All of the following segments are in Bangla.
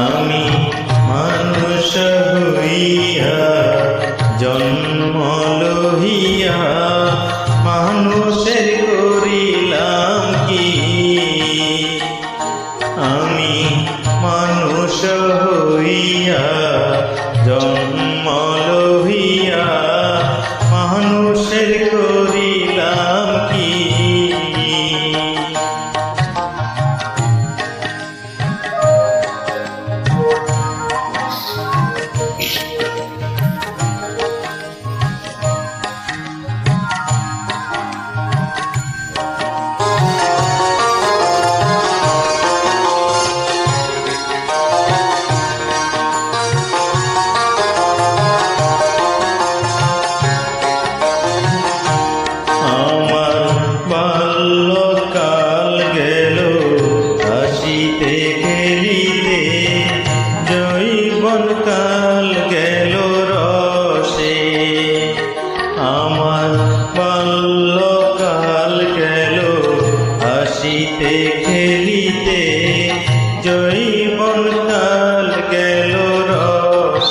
আমি মানুষ হইয়া জন্ম লহিয়া মানুষের করিলাম কি? আমি মানুষ হইয়া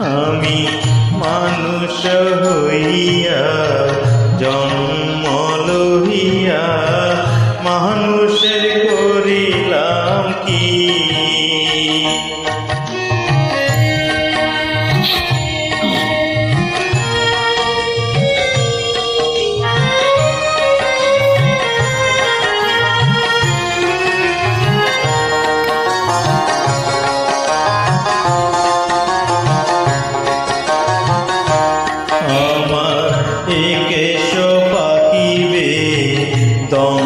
আমি মানুষ হইয়া জন্ম লহিয়া মানুষের একেশ পাকিবে দন্ত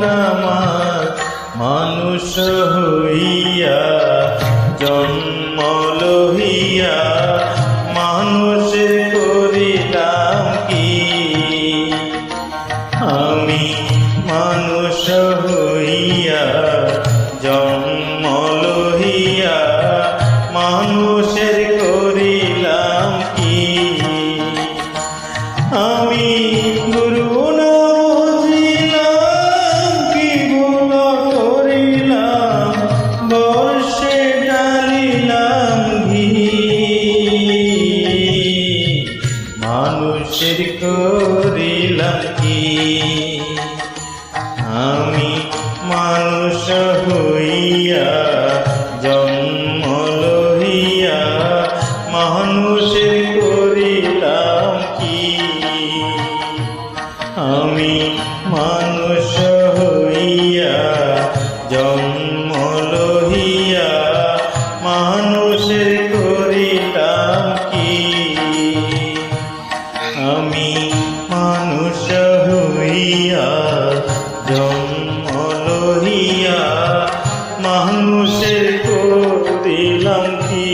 মনামার মানুষ হইয়া, জন্ম লহিয়া মানুষের করিলাম কি? আমি মানুষ হইয়া, জন্ম লহিয়া মানুষের করিলাম কি? আমি গুরু আমি মানুষ হইয়া, জন্ম মানুষের করিলাম কি? আমি মানুষ হইয়া, জন্ম মানুষের করিলাম কি? আমি মানুষ লহিয়া জন্ম লহিয়া মানুষের করিলাম কি?